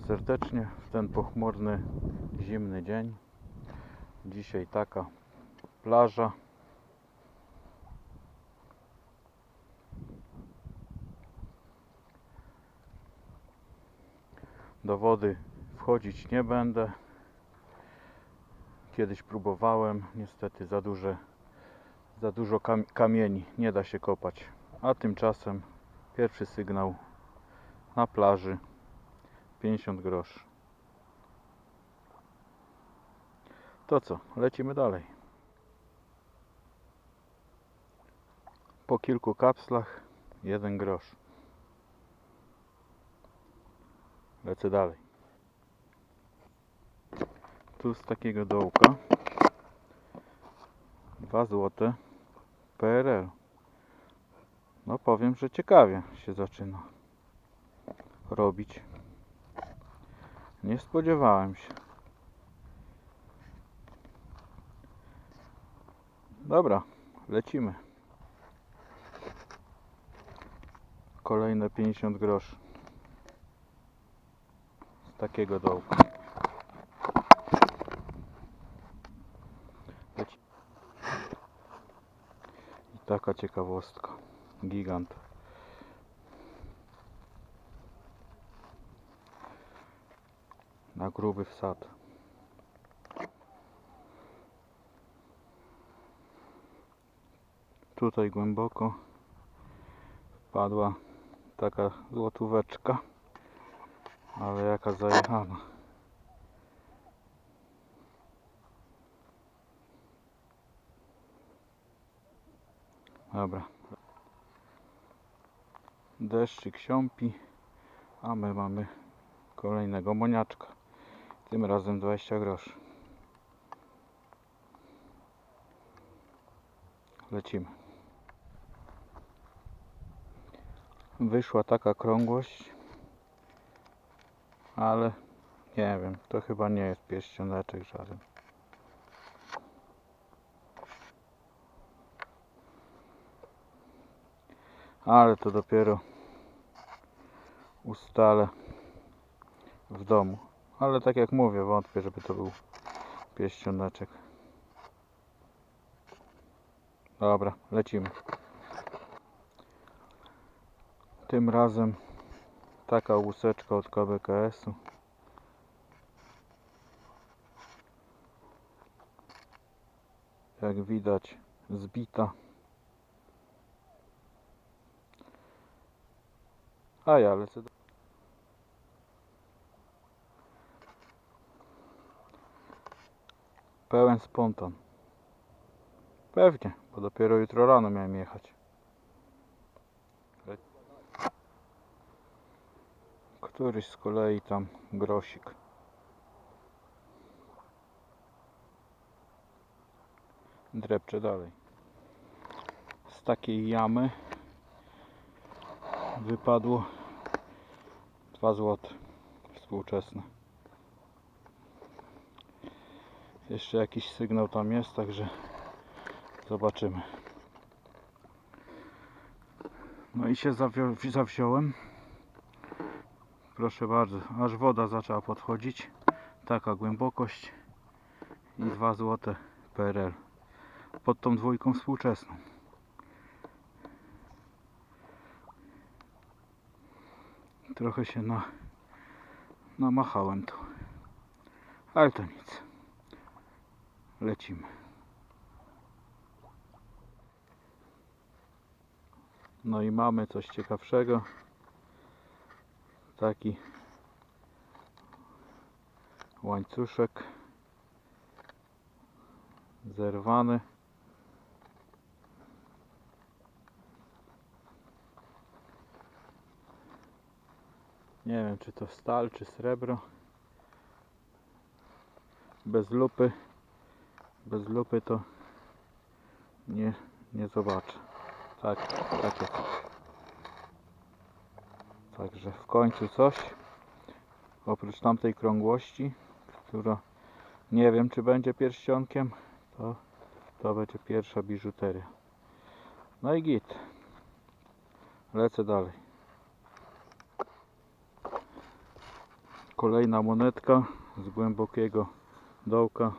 serdecznie w ten pochmurny, zimny dzień. Dzisiaj taka plaża. Do wody wchodzić nie będę. Kiedyś próbowałem, niestety za duże, za dużo kam- kamieni, nie da się kopać. A tymczasem pierwszy sygnał na plaży 50 groszy. To co, lecimy dalej. Po kilku kapslach jeden grosz. Lecę dalej. Tu z takiego dołka 2 złote PRL. No powiem, że ciekawie się zaczyna robić. Nie spodziewałem się. Dobra, lecimy. Kolejne 50 groszy. Z takiego dołka. Leci. I taka ciekawostka. Gigant. Na gruby wsad. Tutaj głęboko wpadła taka złotóweczka, ale jaka zajechana. Dobra. Deszczyk siąpi, a my mamy kolejnego moniaczka. Tym razem 20 groszy. Lecimy. Wyszła taka krągłość, ale nie wiem, to chyba nie jest pierścioneczek żaden. Ale to dopiero ustalę w domu. Ale tak jak mówię, wątpię, żeby to był pierścioneczek. Dobra, lecimy. Tym razem taka łuseczka od KBKS-u. Jak widać zbita. A ja lecę do... Pełen spontan. Pewnie, bo dopiero jutro rano miałem jechać. Któryś z kolei tam grosik. Drepczę dalej. Z takiej jamy wypadło 2 złote współczesne. Jeszcze jakiś sygnał tam jest, także zobaczymy. No i się zawio- zawziąłem. Proszę bardzo, aż woda zaczęła podchodzić. Taka głębokość i 2 złote PRL. Pod tą dwójką współczesną. Trochę się na, namachałem tu. Ale to nic. Lecimy. No i mamy coś ciekawszego. Taki łańcuszek zerwany. Nie wiem czy to stal czy srebro. Bez lupy. Bez lupy to nie, nie zobaczę. Tak, tak jest. Także w końcu coś. Oprócz tamtej krągłości, która nie wiem czy będzie pierścionkiem, to, to będzie pierwsza biżuteria. No i git. Lecę dalej. Kolejna monetka z głębokiego dołka.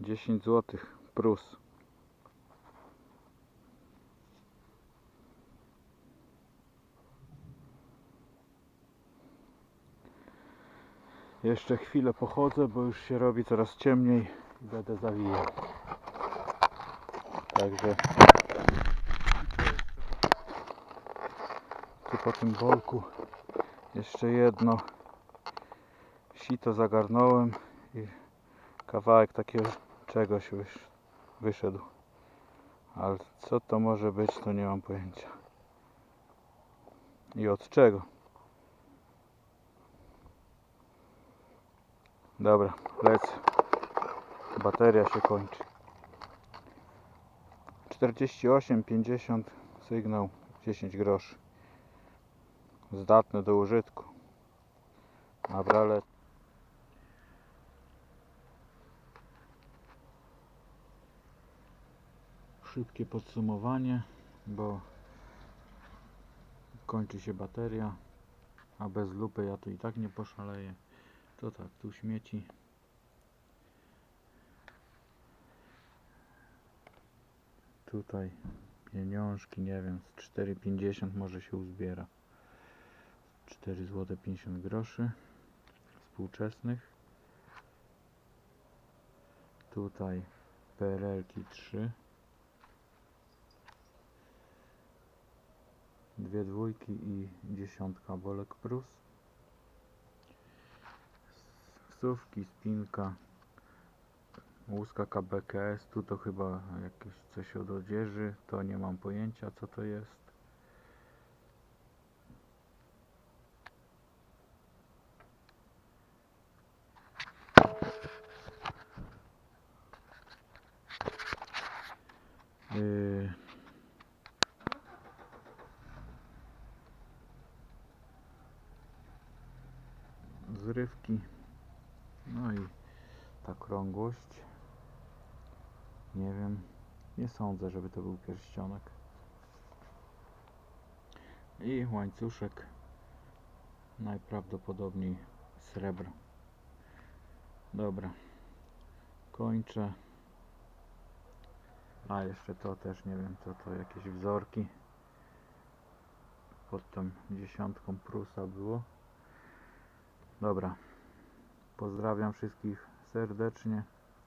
10 zł. Prus. Jeszcze chwilę pochodzę, bo już się robi coraz ciemniej i będę zawijał. Także tu po tym bolku jeszcze jedno sito zagarnąłem i kawałek takiego czegoś wysz, wyszedł. Ale co to może być, to nie mam pojęcia. I od czego? Dobra, lecę. Bateria się kończy. 48, 50 sygnał 10 groszy. Zdatne do użytku. Dobra, Szybkie podsumowanie, bo kończy się bateria, a bez lupy ja tu i tak nie poszaleję. To tak, tu śmieci. Tutaj pieniążki, nie wiem, z 4,50 może się uzbiera. 4 zł 50 groszy współczesnych. Tutaj PRL-ki 3. Dwie dwójki i dziesiątka Bolek Prus. Wsówki, spinka, łuska KBKS. Tu to chyba jakieś coś od odzieży. To nie mam pojęcia co to jest. Yy, zrywki. No i ta krągłość. Nie wiem. Nie sądzę, żeby to był pierścionek. I łańcuszek. Najprawdopodobniej srebro. Dobra. Kończę. A jeszcze to też nie wiem co to jakieś wzorki. Pod tą dziesiątką Prusa było. Dobra. Pozdrawiam wszystkich serdecznie.